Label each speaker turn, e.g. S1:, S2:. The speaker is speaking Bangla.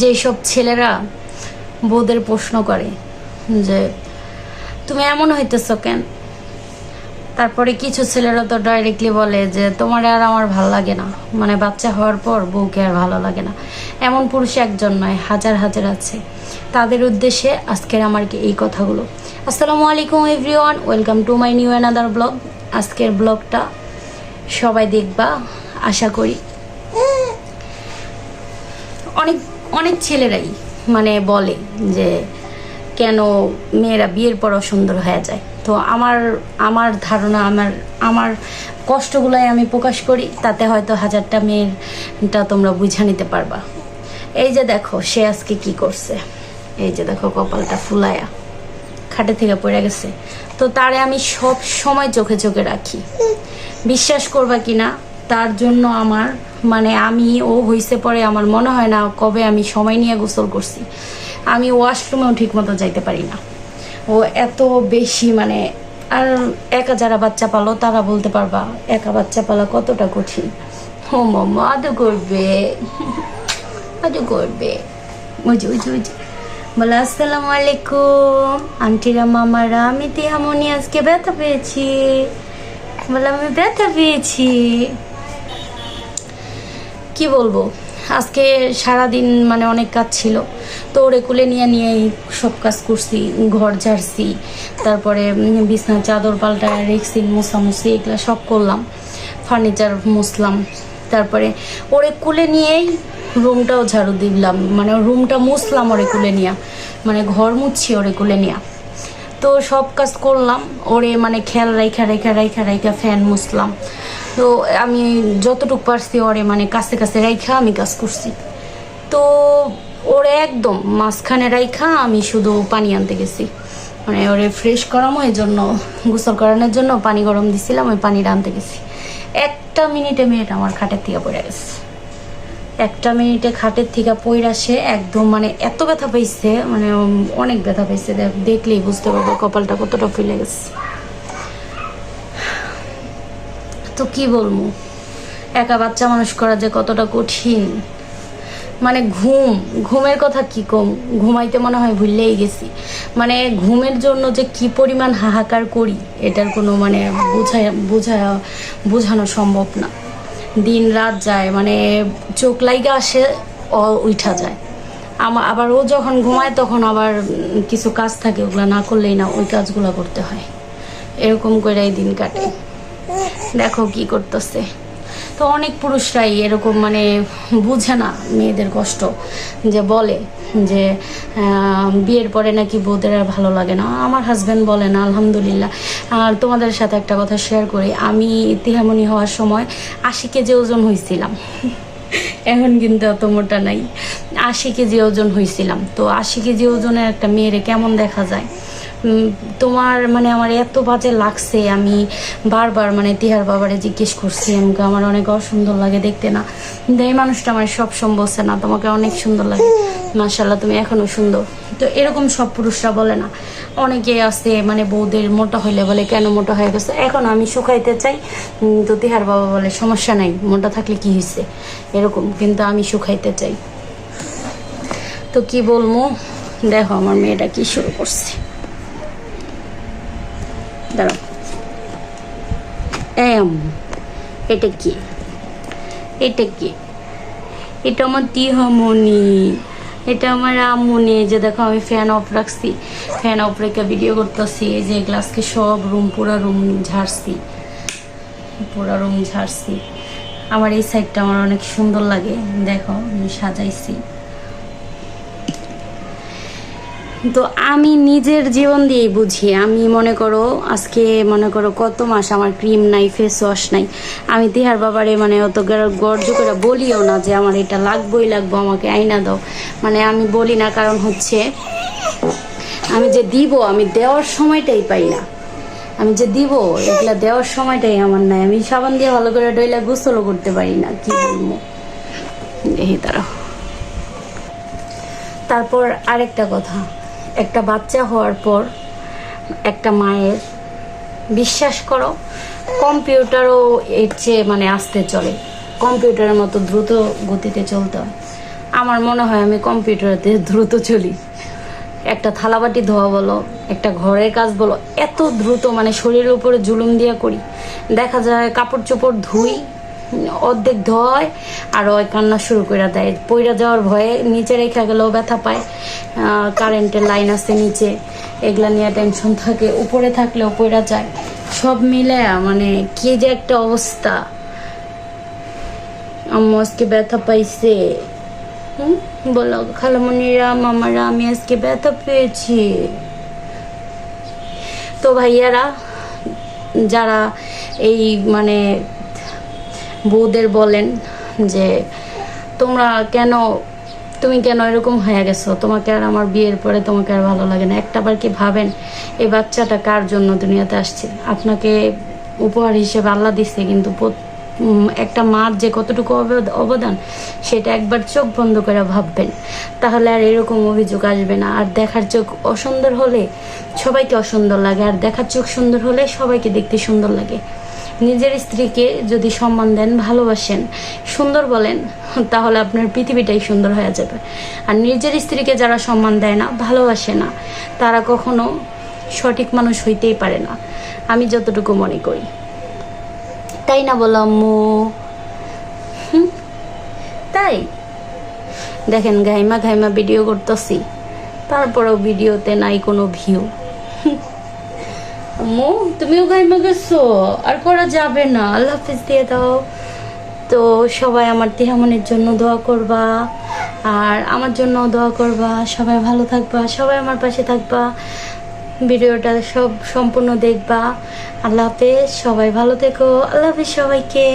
S1: যেসব ছেলেরা বউদের প্রশ্ন করে যে, তুমি এমন হইতেছ কেন? তারপরে কিছু ছেলেরা তো ডাইরেক্টলি বলে যে, তোমার আর আমার ভালো লাগে না। মানে বাচ্চা হওয়ার পর বউকে আর ভালো লাগে না। এমন পুরুষ একজন নয়, হাজার হাজার আছে। তাদের উদ্দেশ্যে আজকের আমার এই কথাগুলো? আসসালামু আলাইকুম everyone welcome to my new another blog আজকের ব্লগটা সবাই দেখবা, আশা করি। অনেক অনেক ছেলেরাই মানে বলে যে, কেন মেয়েরা বিয়ের পর সুন্দর হয়ে যায়? তো আমার আমার ধারণা, আমার আমার কষ্টগুলাই আমি প্রকাশ করি, তাতে হয়তো হাজারটা মেয়েরটা তোমরা বুঝা নিতে পারবা। এই যে দেখো, সে আজকে কি করছে? এই যে দেখো কপালটা ফুলায়া, খাটে থেকে পড়ে গেছে। তো তারে আমি সব সময় চোখে চোখে রাখি। বিশ্বাস করবা কি না তার জন্য আমার মানে আমি ও হইছে পরে আমার মনে হয় না কবে আমি সময় নিয়ে গোসল করছি। আমি ওয়াশরুমেও ঠিক মতো যাইতে পারি না। ও এত বেশি মানে আর একা যারা বাচ্চা পালো তারা বলতে পারবা, একা বাচ্চা পালা কতটা কঠিন। ও মাম্মা, আদৌ করবে। আদৌ করবে। বুঝি বলে, আসসালামু আলাইকুম। আন্টিরা মামারা আমি তিহামনি আজকে ব্যথা পেয়েছি। বলে, আমি ব্যথা পেয়েছি। কি বলব? আজকে সারাদিন মানে অনেক কাজ ছিল। তো ওরে কুলে নিয়ে নিয়েই সব কাজ করছি ঘর ঝাড়ছি তারপরে উম, বিছনার চাদর পাল্টা রেখছি মুসামুসি এগুলো সব করলাম। ফার্নিচার মুছলাম। তারপরে ওরে কুলে নিয়েই রুমটাও ঝাড়ু দিলাম। মানে রুমটা মুছলাম ওরে কুলে নিয়ে। মানে ঘর মুছছি ওরে কুলে নিয়ে। তো সব কাজ করলাম। ওরে মানে খেয়াল রাইখা রাইখা রাইখা রাইখা ফ্যান মুছলাম। তো আমি যতটুকু পারছি ওরে মানে কাছে কাছে রাইখা আমি কাজ করছি। তো ওরে একদম মাঝখানে রাইখা আমি শুধু পানি আনতে গেছি। মানে ওরে ফ্রেশ করাম ওই জন্য গোসল করানোর জন্য পানি গরম দিছিলাম, ওই পানিটা আনতে গেছি। একটা মিনিটে মিনিট আমার খাটের থেকে পড়ে গেছে। একটা মিনিটে খাটের থেকে পইরা সে একদম মানে এত ব্যথা পাইছে মানে অনেক ব্যথা পাইছে, দেখ- দেখলেই বুঝতে পারব কপালটা কতটা ফুলে গেছে। তো কি বলব? একা বাচ্চা মানুষ করা যে কতটা কঠিন। মানে ঘুম, ঘুমের কথা কি কম? ঘুমাইতে মনে হয় ভুললেই গেছি। মানে ঘুমের জন্য যে কি পরিমাণ হাহাকার করি, এটার কোনো মানে বোঝায় বোঝা বোঝানো সম্ভব না। দিন রাত যায় মানে চোখ লাইগা আসে উঠা যায়। আমা- আবার ও যখন ঘুমায় তখন আবার কিছু কাজ থাকে, ওগুলো না করলেই না ওই কাজগুলো করতে হয়। এরকম করেই দিন কাটে। দেখো কি করতেছে। তো অনেক পুরুষরাই এরকম মানে বুঝে না মেয়েদের কষ্ট, যে বলে যে বিয়ের পরে নাকি বউদের আর ভালো লাগে না। আমার হাজব্যান্ড বলে না, আলহামদুলিল্লাহ। আর তোমাদের সাথে একটা কথা শেয়ার করি। আমি তিহামনি হওয়ার সময় আশি কেজি ওজন হয়েছিলাম এখন কিন্তু অত মোটা নাই। আশি কেজি ওজন হয়েছিলাম তো আশি কেজি ওজনের একটা মেয়েরে কেমন দেখা যায়? তোমার মানে আমার এত বাজে লাগছে, আমি বারবার মানে তিহার বাবারে জিজ্ঞেস করছি, আমাকে আমার অনেক অসুন্দর লাগে দেখতে না। কিন্তু এই মানুষটা আমার সব বলছে না, তোমাকে অনেক সুন্দর লাগে। মাশাল্লাহ তুমি এখনও সুন্দর। তো এরকম সব পুরুষরা বলে না। অনেকে আছে মানে বউদের মোটা হইলে বলে, কেন মোটা হয়ে গেছে? এখন আমি শুকাইতে চাই তো তিহার বাবা বলে, সমস্যা নাই, মোটা থাকলে কি হয়েছে এরকম, কিন্তু আমি শুকাইতে চাই। তো কি বলব? দেখো, আমার মেয়েটা কি শুরু করছে। দাঁড়াও। আম্মু, এটা কি? এটা কি? এটা আমার তিহামনি এটা আমার আম্মুনি। যে দেখো আমি ফ্যান অফ রাখছি। ফ্যান অফ রেখে ভিডিও করতেছি। এই যে গ্লাসকে সব রুম পুরা রুম ঝাড়ছি। পুরা রুম ঝাড়ছি। আমার এই সাইডটা আমার অনেক সুন্দর লাগে। দেখো আমি সাজাইছি। তো আমি নিজের জীবন দিয়েই বুঝি। আমি মনে করো আজকে মনে করো কত মাস আমার ক্রিম নাই ফেস ওয়াশ নাই। আমি তিহার বাবারে মানে অত গর্জ করে বলিও না যে আমার এটা লাগবোই লাগবো, আমাকে আইনা দাও। মানে আমি বলি না, কারণ হচ্ছে আমি যে দিব, আমি দেওয়ার সময়টাই পাই না। আমি যে দিব, এগুলা দেওয়ার সময়টাই আমার নাই। আমি সাবান দিয়ে ভালো করে ডইলা গোসলও করতে পারি না, কি বলব? দেখি তারা। তারপর আরেকটা কথা। একটা বাচ্চা হওয়ার পর একটা মায়ের বিশ্বাস করো, কম্পিউটারও এর চেয়ে মানে আসতে চলে। কম্পিউটারের মতো দ্রুত গতিতে চলতে হয়। আমার মনে হয় আমি কম্পিউটারতে দ্রুত চলি। একটা থালাবাটি ধোয়া বলো, একটা ঘরের কাজ বলো, এত দ্রুত মানে শরীরের উপরে জুলুম দিয়া করি। দেখা যায় কাপড় চোপড় ধুই অর্ধেক ধোয় আর ওই কান্না শুরু করে দেয়। পইরা যাওয়ার ভয়ে নিচে রেখে গেলেও ব্যথা পায়। কারেন্টের লাইন আছে নিচে। এগুলা নিয়ে টেনশন থাকে। উপরে থাকলেও পইরা যায়। সব মিলে মানে কি যে একটা অবস্থা। আম্মু আজকে ব্যথা পাইছে। হুম? বলো খালামণিরা মামারা, আমি আজকে ব্যথা পেয়েছি। তো ভাইয়ারা, যারা এই মানে বউদের বলেন যে, তোমরা কেন, তুমি কেন এরকম হয়ে গেছো? তোমাকে আর আমার বিয়ের পরে তোমাকে আর ভালো লাগে না। একটাবার কি ভাবেন, এই বাচ্চাটা কার জন্য দুনিয়াতে আসছে? আপনাকে উপহার হিসেবে আল্লাহ দিচ্ছে কিন্তু একটা মার যে কতটুকু অবদ- অবদান, সেটা একবার চোখ বন্ধ করে ভাববেন। তাহলে আর এরকম অভিযোগ আসবে না। আর দেখার চোখ অসুন্দর হলে সবাইকে অসুন্দর লাগে। আর দেখার চোখ সুন্দর হলে সবাইকে দেখতে সুন্দর লাগে। নিজের স্ত্রীকে যদি সম্মান দেন, ভালোবাসেন, সুন্দর বলেন, তাহলে আপনার পৃথিবীটাই সুন্দর হয়ে যাবে। আর নিজের স্ত্রীকে যারা সম্মান দেয় না, ভালোবাসে না, তারা কখনো সঠিক মানুষ হইতেই পারে না। আমি যতটুকু মনে করি। তাই না বলো মো হুম? তাই? দেখেন, ঘাইমা ঘাইমা ভিডিও করতেছি, তারপরেও ভিডিওতে নাই কোনো ভিউ আম্মু তুমিও গাইমা গেছো? আর করা যাবে না। আল্লাহ হাফিজ দিয়ে দাও। তো সবাই আমার তিহামনির জন্য দোয়া করবা। আর আমার জন্য দোয়া করবা। সবাই ভালো থাকবা। সবাই আমার পাশে থাকবা। ভিডিওটা সব সম্পূর্ণ দেখবা। আল্লাহ হাফেজ, সবাই ভালো থেকো। আল্লাহ হাফেজ সবাইকে।